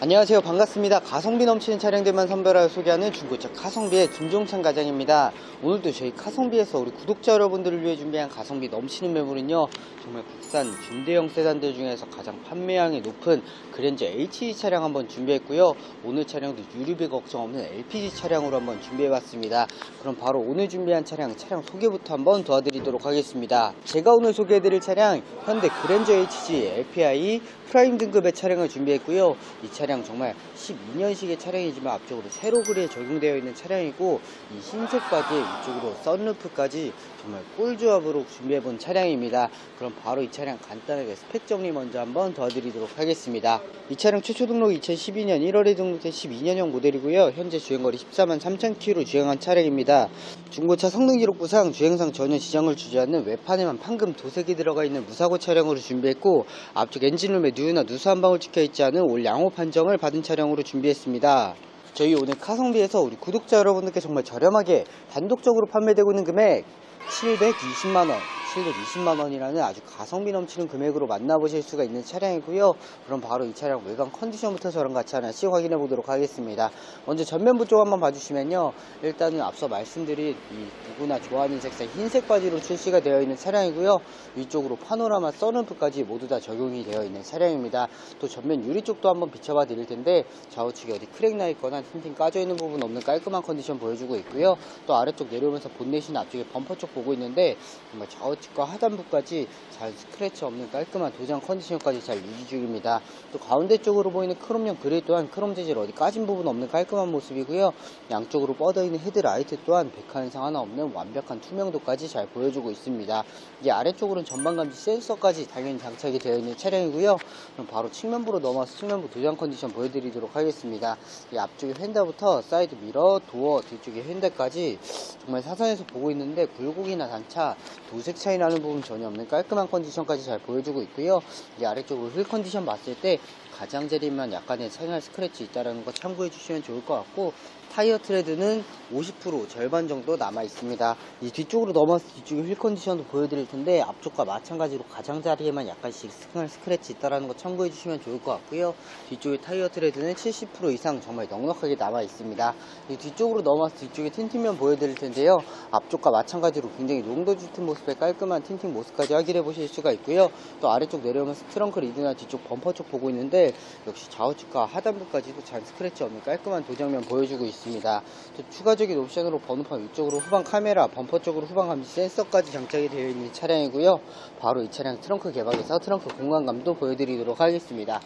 안녕하세요. 반갑습니다. 가성비 넘치는 차량들만 선별하여 소개하는 중고차 가성비의 김종찬 과장입니다. 오늘도 저희 가성비에서 우리 구독자 여러분들을 위해 준비한 가성비 넘치는 매물은요 정말 국산 중대형 세단들 중에서 가장 판매량이 높은 그랜저 HE 차량 한번 준비했고요. 오늘 차량도 유류비 걱정 없는 LPG 차량으로 한번 준비해봤습니다. 그럼 바로 오늘 준비한 차량 차량 소개부터 한번 도와드리도록 하겠습니다. 제가 오늘 소개해드릴 차량 현대 그랜저 HG LPI 프라임 등급의 차량을 준비했고요 이 차량 정말 12년식의 차량이지만 앞쪽으로 세로 그리에 적용되어 있는 차량이고 이 흰색 바지에 위쪽으로 썬루프까지 정말 꿀조합으로 준비해본 차량입니다. 그럼 바로 이 차량 간단하게 스펙 정리 먼저 한번 도와드리도록 하겠습니다. 이 차량 최초 등록 2012년 1월에 등록된 12년형 모델이고요. 현재 주행거리 14만 3천 km 주행한 차량입니다. 중고차 성능 기록부상 주행상 전혀 지장을 주지 않는 외판에만 판금 도색이 들어가 있는 무사고 차량으로 준비했고 앞쪽 엔진룸에 누유나 누수 한 방울 찍혀 있지 않은 올 양호 판정을 받은 차량으로 준비했습니다. 저희 오늘 카성비에서 우리 구독자 여러분들께 정말 저렴하게 단독적으로 판매되고 있는 금액 720만원 720만원이라는 아주 가성비 넘치는 금액으로 만나보실 수가 있는 차량이고요. 그럼 바로 이 차량 외관 컨디션부터 저랑 같이 하나씩 확인해 보도록 하겠습니다. 먼저 전면부 쪽 한번 봐주시면요. 일단은 앞서 말씀드린 이 누구나 좋아하는 색상 흰색 바지로 출시가 되어 있는 차량이고요. 위쪽으로 파노라마 썬루프까지 모두 다 적용이 되어 있는 차량입니다. 또 전면 유리 쪽도 한번 비춰봐 드릴 텐데 좌우측에 어디 크랙 나 있거나 틴팅 까져 있는 부분 없는 깔끔한 컨디션 보여주고 있고요. 또 아래쪽 내려오면서 본넷이나 앞쪽에 범퍼 쪽 보고 있는데 정말 좌우 측과 하단부까지 잘 스크래치 없는 깔끔한 도장 컨디션까지 잘 유지 중입니다. 또 가운데 쪽으로 보이는 크롬형 그릴 또한 크롬 재질 어디 까진 부분 없는 깔끔한 모습이고요. 양쪽으로 뻗어 있는 헤드라이트 또한 백화 현상 하나 없는 완벽한 투명도까지 잘 보여주고 있습니다. 이제 아래쪽으로는 전방 감지 센서까지 당연히 장착이 되어 있는 차량이고요. 그럼 바로 측면부로 넘어서 측면부 도장 컨디션 보여드리도록 하겠습니다. 이 앞쪽에 휀다부터 사이드 미러, 도어, 뒤쪽에 휀다까지 정말 사선에서 보고 있는데 굴곡이나 단차, 도색 차이 나는 부분 전혀 없는 깔끔한 컨디션까지 잘 보여주고 있고요. 이 아래쪽으로 휠 컨디션 봤을 때 가장자리만 약간의 차이나 스크래치 있다는 거 참고해 주시면 좋을 것 같고 타이어 트레드는 50% 절반 정도 남아 있습니다. 이 뒤쪽으로 넘어서 뒤쪽에 휠 컨디션도 보여드릴 텐데 앞쪽과 마찬가지로 가장자리에만 약간씩 스크래- 스크래치 있다는 거 참고해 주시면 좋을 것 같고요. 뒤쪽에 타이어 트레드는 70% 이상 정말 넉넉하게 남아 있습니다. 이 뒤쪽으로 넘어서 뒤쪽에 틴팅면 보여드릴 텐데요. 앞쪽과 마찬가지로 굉장히 농도 짙은 모습의 깔끔한 틴팅 모습까지 확인해 보실 수가 있고요. 또 아래쪽 내려오면서 트렁크 리드나 뒤쪽 범퍼 쪽 보고 있는데 역시 좌우측과 하단부까지도 잘 스크래치 없는 깔끔한 도장면 보여주고 있습니다. 또 추가적인 옵션으로 번호판 위쪽으로 후방 카메라, 범퍼 쪽으로 후방 감지 센서까지 장착이 되어 있는 차량이고요. 바로 이 차량 트렁크 개방에서 트렁크 공간감도 보여드리도록 하겠습니다.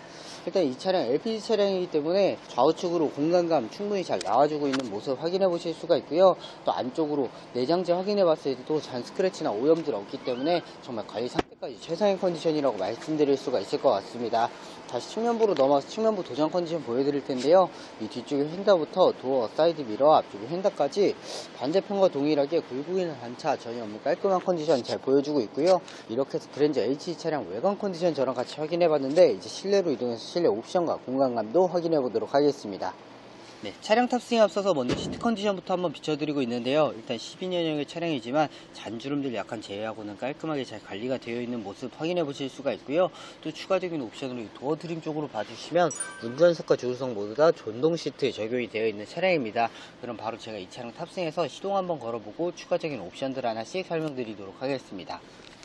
일단 이 차량 LPG 차량이기 때문에 좌우측으로 공간감 충분히 잘 나와주고 있는 모습 확인해 보실 수가 있고요. 또 안쪽으로 내장재 확인해 봤을 때도 잔 스크래치나 오염들 없기 때문에 정말 관리 상 태까지 최상의 컨디션이라고 말씀드릴 수가 있을 것 같습니다. 다시 측면부로 넘어서 측면부 도장 컨디션 보여드릴 텐데요. 이 뒤쪽에 휀다부터 도어, 사이드 미러, 앞쪽에 휀다까지 반대편과 동일하게 굴곡이나 단차 전혀 없는 깔끔한 컨디션 잘 보여주고 있고요. 이렇게 해서 그랜저 HE 차량 외관 컨디션 저랑 같이 확인해 봤는데 이제 실내로 이동해서 실내 옵션과 공간감도 확인해 보도록 하겠습니다. 네, 차량 탑승에 앞서서 먼저 시트 컨디션부터 한번 비춰드리고 있는데요. 일단 12년형의 차량이지만 잔주름들 약간 제외하고는 깔끔하게 잘 관리가 되어 있는 모습 확인해 보실 수가 있고요. 또 추가적인 옵션으로 이 도어 트림 쪽으로 봐주시면 운전석과 조수석 모두 다 전동 시트에 적용이 되어 있는 차량입니다. 그럼 바로 제가 이 차량 탑승해서 시동 한번 걸어보고 추가적인 옵션들 하나씩 설명드리도록 하겠습니다.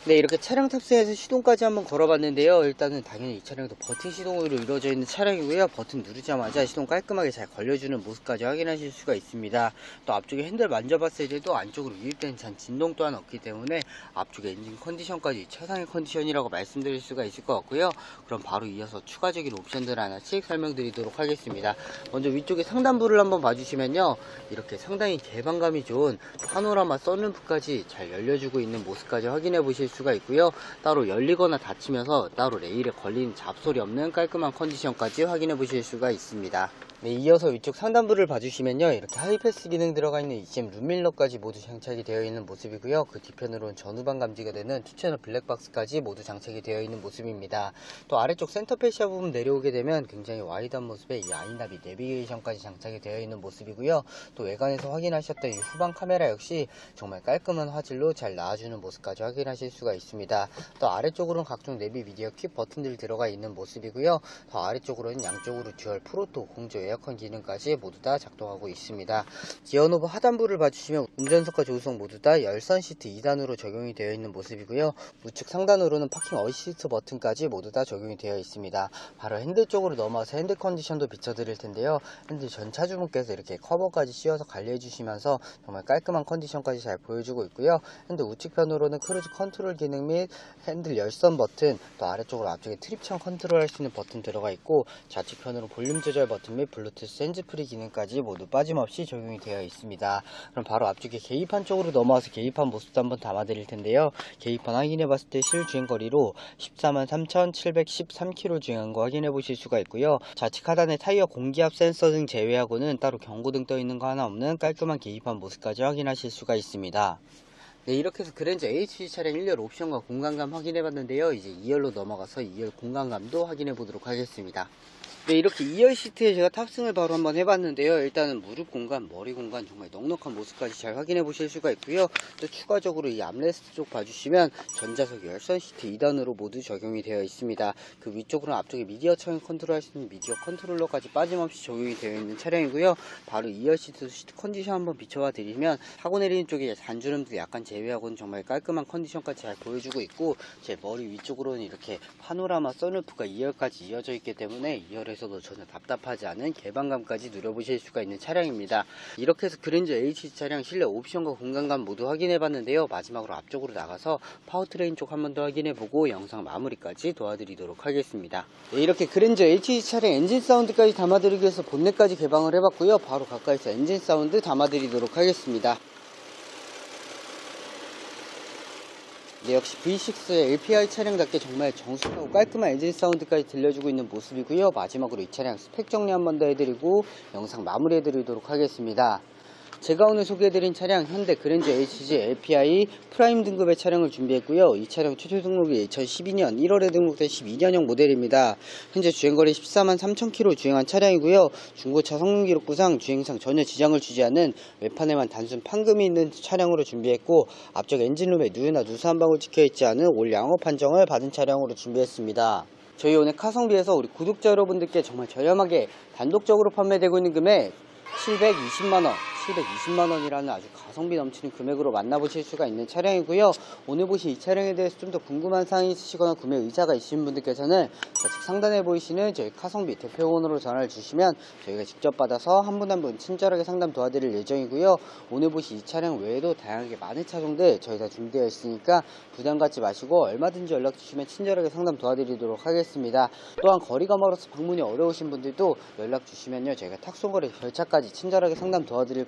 네, 이렇게 차량 탑승해서 시동까지 한번 걸어봤는데요. 일단은 당연히 이 차량도 버튼 시동으로 이루어져 있는 차량이고요. 버튼 누르자마자 시동 깔끔하게 잘 걸려주는 모습까지 확인하실 수가 있습니다. 또 앞쪽에 핸들 만져봤을 때도 안쪽으로 유입된 잔 진동 또한 없기 때문에 앞쪽에 엔진 컨디션까지 최상의 컨디션이라고 말씀드릴 수가 있을 것 같고요. 그럼 바로 이어서 추가적인 옵션들 하나씩 설명드리도록 하겠습니다. 먼저 위쪽에 상단부를 한번 봐주시면요. 이렇게 상당히 개방감이 좋은 파노라마 썬루프까지 잘 열려주고 있는 모습까지 확인해 보실 수가 있고요. 따로 열리거나 닫히면서 따로 레일에 걸리는 잡소리 없는 깔끔한 컨디션까지 확인해 보실 수가 있습니다. 네, 이어서 위쪽 상단부를 봐주시면요. 이렇게 하이패스 기능 들어가 있는 ECM 룸밀러까지 모두 장착이 되어 있는 모습이고요. 그 뒤편으로는 전후방 감지가 되는 투채널 블랙박스까지 모두 장착이 되어 있는 모습입니다. 또 아래쪽 센터 페시아 부분 내려오게 되면 굉장히 와이드한 모습의 이 아이나비 내비게이션까지 장착이 되어 있는 모습이고요. 또 외관에서 확인하셨던 이 후방 카메라 역시 정말 깔끔한 화질로 잘 나와주는 모습까지 확인하실 수가 있습니다. 또 아래쪽으로는 각종 내비 미디어 킵 버튼들이 들어가 있는 모습이고요. 더 아래쪽으로는 양쪽으로 듀얼 프로토 공조 에어컨 기능까지 모두 다 작동하고 있습니다. 기어노브 하단부를 봐주시면 운전석과 조수석 모두 다 열선 시트 2단으로 적용이 되어 있는 모습이고요. 우측 상단으로는 파킹 어시스트 버튼까지 모두 다 적용이 되어 있습니다. 바로 핸들 쪽으로 넘어와서 핸들 컨디션도 비춰드릴 텐데요. 핸들 전 차주분께서 이렇게 커버까지 씌워서 관리해 주시면서 정말 깔끔한 컨디션까지 잘 보여주고 있고요. 핸들 우측편으로는 크루즈 컨트롤 기능 및 핸들 열선 버튼 또 아래쪽으로 앞쪽에 트립션 컨트롤 할 수 있는 버튼 들어가 있고 좌측편으로 볼륨 조절 버튼 및 블루투스 핸즈프리 기능까지 모두 빠짐없이 적용이 되어 있습니다. 그럼 바로 앞쪽에 계기판 쪽으로 넘어와서 계기판 모습도 한번 담아 드릴 텐데요. 계기판 확인해 봤을 때 실주행 거리로 143,713km 주행한 거 확인해 보실 수가 있고요. 좌측 하단에 타이어 공기압 센서 등 제외하고는 따로 경고등 떠 있는 거 하나 없는 깔끔한 계기판 모습까지 확인하실 수가 있습니다. 네, 이렇게 해서 그랜저 HG 차량 1열 옵션과 공간감 확인해 봤는데요. 이제 2열로 넘어가서 2열 공간감도 확인해 보도록 하겠습니다. 네, 이렇게 2열 시트에 제가 탑승을 바로 한번 해봤는데요. 일단은 무릎 공간, 머리 공간 정말 넉넉한 모습까지 잘 확인해 보실 수가 있고요. 또 추가적으로 이 암레스트 쪽 봐주시면 전자석 열선 시트 2단으로 모두 적용이 되어 있습니다. 그 위쪽으로는 앞쪽에 미디어 창 컨트롤 할 수 있는 미디어 컨트롤러까지 빠짐없이 적용이 되어 있는 차량이고요. 바로 2열 시트 시트 컨디션 한번 비춰봐 드리면 타고 내리는 쪽에 잔주름도 약간 제외하고는 정말 깔끔한 컨디션까지 잘 보여주고 있고 제 머리 위쪽으로는 이렇게 파노라마 선루프가 2열까지 이어져 있기 때문에 2열에 서도 전혀 답답하지 않은 개방감까지 누려보실 수가 있는 차량입니다. 이렇게 해서 그랜저 H 차량 실내 옵션과 공간감 모두 확인해 봤는데요. 마지막으로 앞쪽으로 나가서 파워트레인 쪽 한 번 더 확인해 보고 영상 마무리까지 도와드리도록 하겠습니다. 네, 이렇게 그랜저 H 차량 엔진 사운드까지 담아드리기 위해서 본넷까지 개방을 해봤고요. 바로 가까이서 엔진 사운드 담아드리도록 하겠습니다. 네, 역시 V6의 LPI 차량답게 정말 정숙하고 깔끔한 엔진 사운드까지 들려주고 있는 모습이고요. 마지막으로 이 차량 스펙 정리 한 번 더 해드리고 영상 마무리해드리도록 하겠습니다. 제가 오늘 소개해드린 차량 현대 그랜저 HG LPI 프라임 등급의 차량을 준비했고요. 이 차량 최초 등록이 2012년 1월에 등록된 12년형 모델입니다. 현재 주행거리 14만 3천 km 주행한 차량이고요. 중고차 성능 기록부상 주행상 전혀 지장을 주지 않는 외판에만 단순 판금이 있는 차량으로 준비했고 앞쪽 엔진룸에 누유나 누수 한 방울 찍혀있지 않은 올 양호 판정을 받은 차량으로 준비했습니다. 저희 오늘 카성비에서 우리 구독자 여러분들께 정말 저렴하게 단독적으로 판매되고 있는 금액 720만원, 720만원이라는 아주 가성비 넘치는 금액으로 만나보실 수가 있는 차량이고요. 오늘 보신 이 차량에 대해서 좀 더 궁금한 사항이 있으시거나 구매 의사가 있으신 분들께서는 좌측 상단에 보이시는 저희 카성비 대표원으로 전화를 주시면 저희가 직접 받아서 한분 한 분 친절하게 상담 도와드릴 예정이고요. 오늘 보신 이 차량 외에도 다양하게 많은 차종들 저희 다 준비되어 있으니까 부담 갖지 마시고 얼마든지 연락 주시면 친절하게 상담 도와드리도록 하겠습니다. 또한 거리가 멀어서 방문이 어려우신 분들도 연락 주시면요. 저희가 탁송거래 결차까지 친절하게 상담 도와드릴